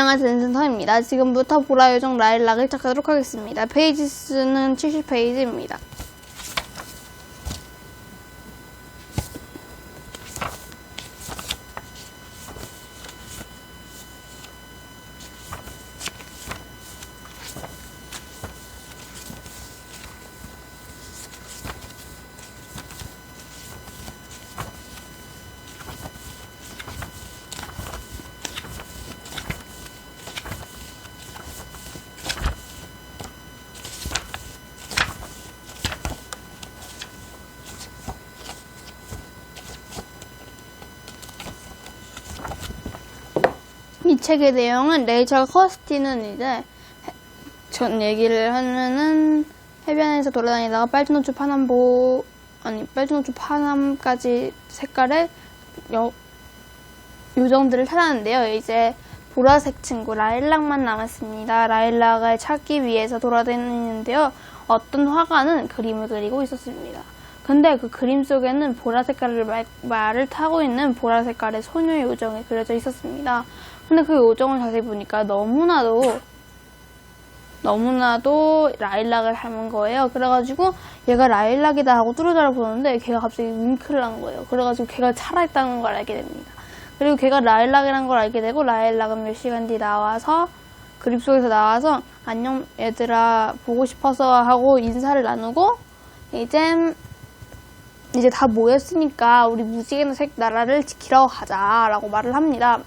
안녕하세요 센터입니다. 지금부터 보라 요정 라일락을 시작하도록 하겠습니다. 페이지 수는 70페이지입니다. 책의 내용은 레이첼 커스티는 이제 해- 전 얘기를 하면은 해변에서 돌아다니다가 빨주노초 파남보 아니 빨주노초 파남까지 색깔의 여, 요정들을 찾았는데요. 이제 보라색 친구 라일락만 남았습니다. 라일락을 찾기 위해서 돌아다니는데요. 어떤 화가는 그림을 그리고 있었습니다. 근데 그 그림 속에는 보라 색깔을 말, 말을 타고 있는 보라 색깔의 소녀 요정이 그려져 있었습니다. 근데 그 요정을 자세히 보니까 너무나도 너무나도 라일락을 닮은 거예요. 그래가지고 얘가 라일락이다 하고 뚜루자를 보는데 걔가 갑자기 윙크를 한 거예요. 그래가지고 걔가 살아있다는 걸 알게 됩니다. 그리고 걔가 라일락이라는 걸 알게 되고 라일락은 몇 시간 뒤 나와서 그림 속에서 나와서 안녕 얘들아 보고 싶어서 하고 인사를 나누고 이제 이제 다 모였으니까 우리 무지개의 색 나라를 지키러 가자라고 말을 합니다.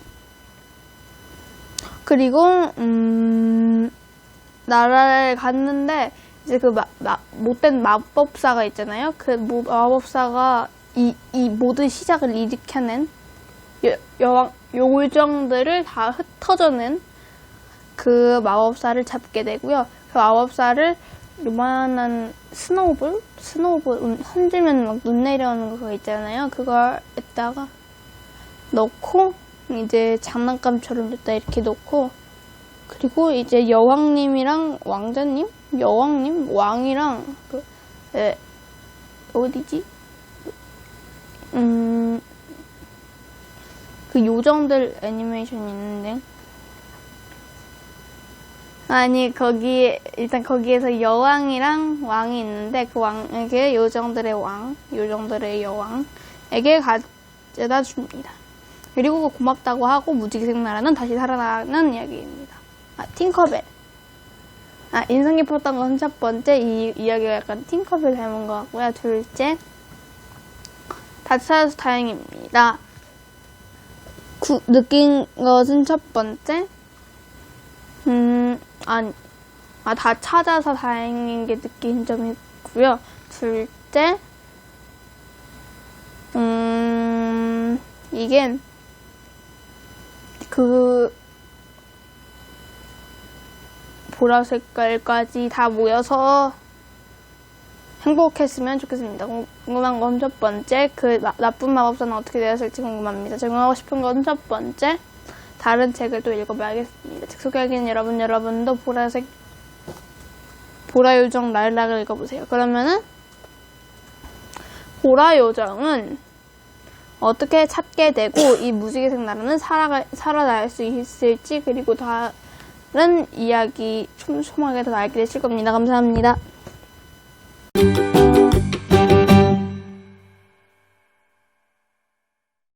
그리고 음 나라를 갔는데 이제 그 마, 마- 못된 마법사가 있잖아요. 그 모- 마법사가 이, 이 모든 시작을 일으켜낸 여, 여왕 요정들을 다 흩어져낸 그 마법사를 잡게 되고요. 그 마법사를 요만한 스노우볼? 스노우볼 음, 흔들면 막 눈 내려오는 거 있잖아요. 그걸 에다가 넣고 이제 장난감처럼 됐다 이렇게 놓고 그리고 이제 여왕님이랑 왕자님, 여왕님, 왕이랑 그 에, 어디지? 음, 그 요정들 애니메이션이 있는데 아니 거기 일단 거기에서 여왕이랑 왕이 있는데 그 왕에게 요정들의 왕, 요정들의 여왕에게 가져다 줍니다. 그리고 고맙다고 하고 무지개색 나라는 다시 살아나는 이야기입니다. 아, 팅커벨. 아, 인상 깊었던 건 첫 번째, 이 이야기가 약간 팅커벨 닮은 것 같고요. 둘째, 다 찾아서 다행입니다. 구- 느낀 것은 첫 번째, 음, 아니, 아, 다 찾아서 다행인 게 느낀 점이 있고요. 둘째, 음, 이게, 그, 보라 색깔까지 다 모여서 행복했으면 좋겠습니다. 궁- 궁금한 건 첫 번째, 그 나, 나쁜 마법사는 어떻게 되었을지 궁금합니다. 적용하고 싶은 건 첫 번째, 다른 책을 또 읽어봐야겠습니다. 책 소개하기는 여러분, 여러분도 보라색, 보라 요정 라일락을 읽어보세요. 그러면은, 보라 요정은 어떻게 찾게 되고, 이 무지개색 나라는 살아가, 살아날 수 있을지, 그리고 다른 이야기 촘촘하게 더 알게 되실 겁니다. 감사합니다.